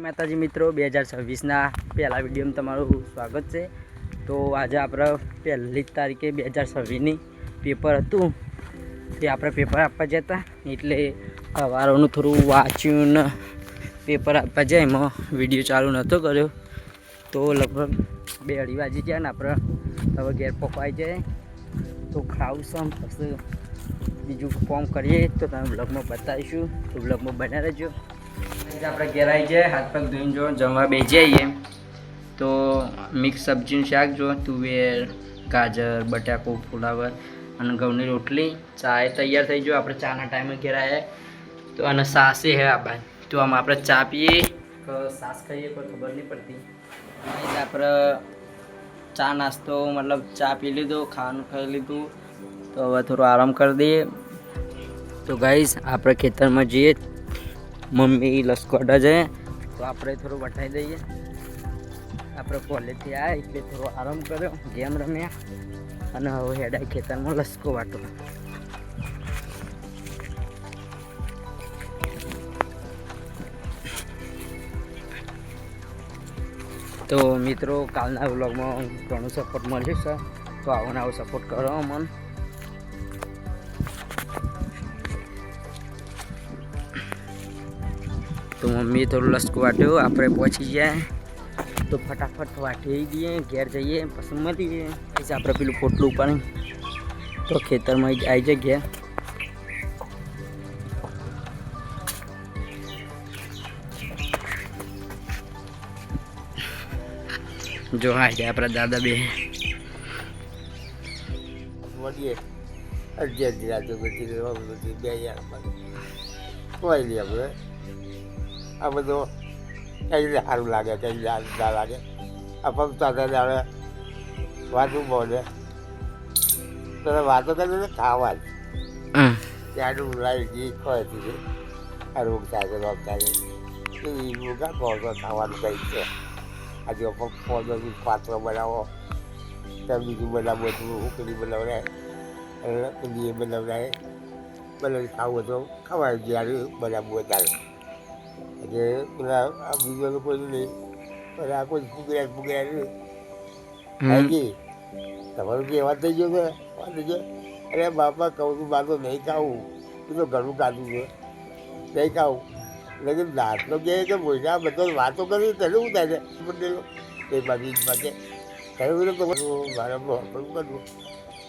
માતાજી મિત્રો, બે હજાર છવ્વીસના પહેલા વિડીયોમાં તમારું સ્વાગત છે. તો આજે આપણે પહેલી તારીખે બે હજાર છવ્વીસની પેપર હતું. તે આપણે પેપર આપવા જતા એટલે સવારોનું થોડું વાંચ્યું ને પેપર આપવા જાય એમાં વીડિયો ચાલુ નહોતો કર્યો. તો લગભગ બે અઢી વાગી ગયા ને આપણે હવે ઘેર પકવાઈ જાય તો ખાવું સમ પછી બીજું ફોર્મ કરીએ. તો તમે બ્લોગમાં બતાવીશું. તો બ્લોગમાં બન્યા રહેજો. આજે આપણે ઘેર આવી જાય હાથ પગ ધોઈને જો જમવા બેસી તો મિક્સ સબ્જીનું શાક જો, તુવેર, ગાજર, બટાકો, ફુલાવર અને ઘઉંની રોટલી. ચા એ તૈયાર થઈ ગયો આપણે ચાના ટાઈમે ઘેર આવ્યા તો અને સાસે હે આ બાદ તો આમાં આપણે ચા પીએ. સાસ ખાઈએ, કોઈ ખબર નહીં પડતી. આપણે ચા નાસ્તો, મતલબ ચા પી લીધો, ખાવાનું ખાઈ લીધું. તો હવે થોડો આરામ કરી દઈએ. તો ગાઈસ આપણે ખેતરમાં જઈએ. મમ્મી લસકોટા છે. તો આપણે થોડું વટાઈ દઈએ. આપણે કોલેજથી આવ્યા એટલે થોડો આરામ કર્યો, ગેમ રમ્યા. અને હવે હેડાય ખેતરમાં લસકો વાટો તો મિત્રો, કાલના વ્લોગમાં ઘણો સપોર્ટ મળશે સર તો આવો ને આવો સપોર્ટ કરો અમને. તો મમ્મીએ થોડું લસકો વાટ્યો, આપણે પહોંચી ગયા. તો ફટાફટ વાટી દઈએ, ઘેર જઈએ, પછી મળીએ પછી આપણે પેલું પોટલું ઉપાડી તો ખેતરમાં આવી જાય ઘેર જો આવી જાય આપણા દાદા બે. મળીએ અગિયાર દી રાતે બધી બે હજાર ખવાઈ લઈએ આપણે આ બધો કઈ રીતે સારું લાગે કઈ રીતે સારું ના લાગે આ પગ સાથે આપણે વાતું બોલે તને વાતો કરે ને ખાવા જ હમ. ત્યાંનું લાવી ઘી ખવાય છે આ રોગ થાય છે રોગ થાય છે એ રોગા કહો છો ખાવાનું કંઈ છે આજે પગ પોદો પાત્રો બનાવો ત્યાં બીજું બનાવો હતું ઉકળી બનાવડાય અને પેલી એ બનાવડાય બનાવી ખાવું તો ખવાય જ્યારે બનાવવું હોય ત્યારે એટલે પેલા આ બીજો લોકો નહીં. કોઈ ફૂગડ્યા ફૂગડ્યા નહીં. હમ. હાજી તમારું જે વાત થઈ ગયો કે વાત થઈ ગયો? અરે બાપા કહું છું તો નહીં ખાવું. એ તો ઘણું કાઢું છે. નહીં ખાવું. લેકિન દાંતનો કહે કે મોટા બધો વાતો કરી તને હું થાય પટેલો એ બાજુ જ માટે કહ્યું તો મારે પણ કરવું?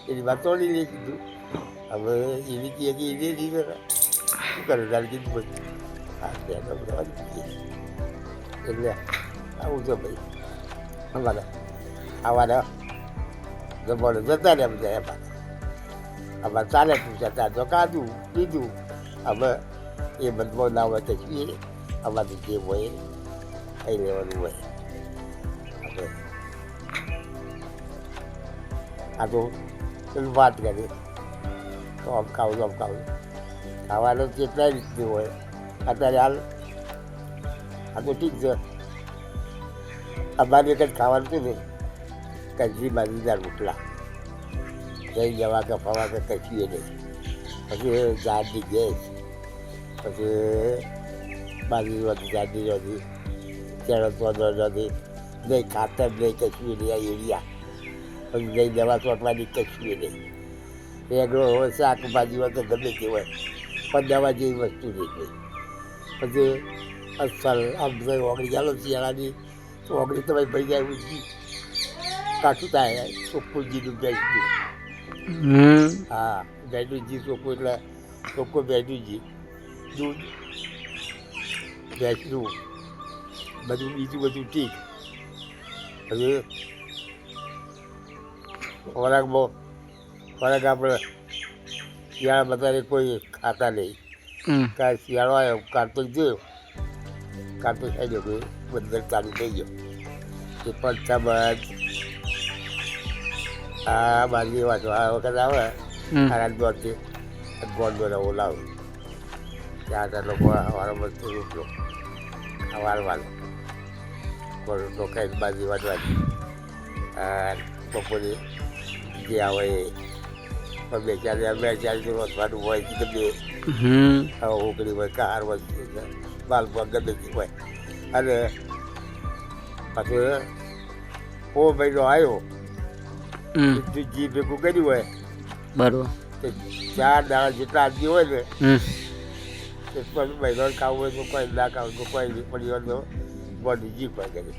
એની વાત નહીં કીધું. હવે એની કહે કે એને નહીં કરે શું કરે તારે કીધું બધું. તો બધા એટલે આવું છે ભાઈ અમારે આવાના જમવાનું જતા રહ્યા બધા એમાં આમાં ચાલે તું જતા તો કાઢું પીધું હવે એ બધો ના હોય તો છીએ આમાંથી જે હોય ખાઈ લેવાનું હોય આપણે આ તો વાત કરી તો અમકાવું અમકાવું ખાવાનું કેટલાય રીતનું હોય અત્યારે હાલ આ તો ઠીક છે અમારે જ ખાવાનું હતું ને કચરી બાજરીના રોટલા જઈ જવા કે ફવા કે કચીએ નહીં પછી જાડની ગેસ પછી બાજરી હતી ગાડી હતી ચેડત વધો નથી નહીં ખાતર નહીં કચવી નહીં આ એરિયા પછી જઈ દવા ચોટવાની કચવી નહીં રેગડો હોય શાકભાજી હોય કે ગમે તે હોય પણ દવા જેવી વસ્તુ નહીં કોઈ પછી અસલ આમ બધું ઓગળી ચાલો શિયાળાની તો ઓગળી તો ભાઈ ભાઈ જાય ઊંચી કાઠું થાય ચોખ્ખું જીનું ભેંસનું હા ભેંસનું જી ચોખ્ખું એટલે ચોખ્ખું ભેંસનું જી દૂધ ભેંસનું બધું બીજું બધું ઠીક. પછી ખોરાકમાં ખોરાક આપણે શિયાળા બધાને કોઈ ખાતા નહીં. કાંઈ શિયાળો આવ્યો કાર્તિક જોયો. કાર્તિક થઈ ગયો કે બંદર ચાલુ થઈ ગયો. એ પણ બાદ આ બાજરી વાંચો આ વખત આવે. આરા દોડથી ગોળ દોડા ઓલાવ ત્યાં ત્યાં લોકો વાળો બધું રૂપલો આ વાલો રોટલો ખાઈને બાજરી વાંચવાની બપોરે જે આવે પણ બે ચાર બે ચાર દિવસ વાંચવાનું હોય કે હવે ઉકળી હોય કાર હોય બાલ ગમે તે હોય. અને પછી ઓ મહિનો આવ્યો. તું જી ભેગું કર્યું હોય બરોબર. ચાર દાડા જેટલા આદમી હોય ને તે પછી મહિનો કામ હોય તો કોઈ ના કામ તો કોઈ નહીં પરિવારનો બોડી જી પણ કરી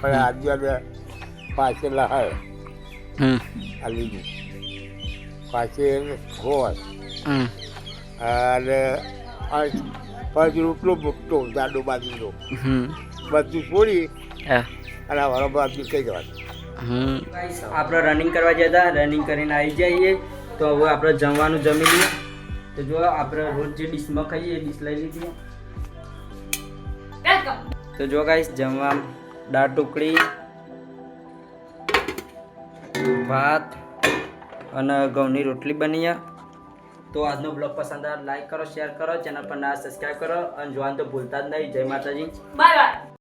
પણ આદમીઓને પાછળ લહાય આ લીધું. પાસે હોય. અને આ પાંચ રોટલો મૂકતો જાડો હમ. બધું છોડી અને આ બાજુ કઈ જવાનું આપણે રનિંગ કરવા જતા રનિંગ કરીને આવી જઈએ. તો હવે આપણે જમવાનું જમી લઈએ. તો જો આપણે રોજ જે ડીશમાં ખાઈએ એ ડીશ લઈ લીધી. તો જો ગાઈસ જમવા દાળ ટુકડી ભાત અને ઘઉંની રોટલી બની છે. તો આજનો બ્લોગ પસંદ આવે લાઈક કરો શેર કરો ચેનલ પર ના સબસ્ક્રાઈબ કરો અને જોવાનું તો ભૂલતા જ નહીં. જય માતાજી. Bye bye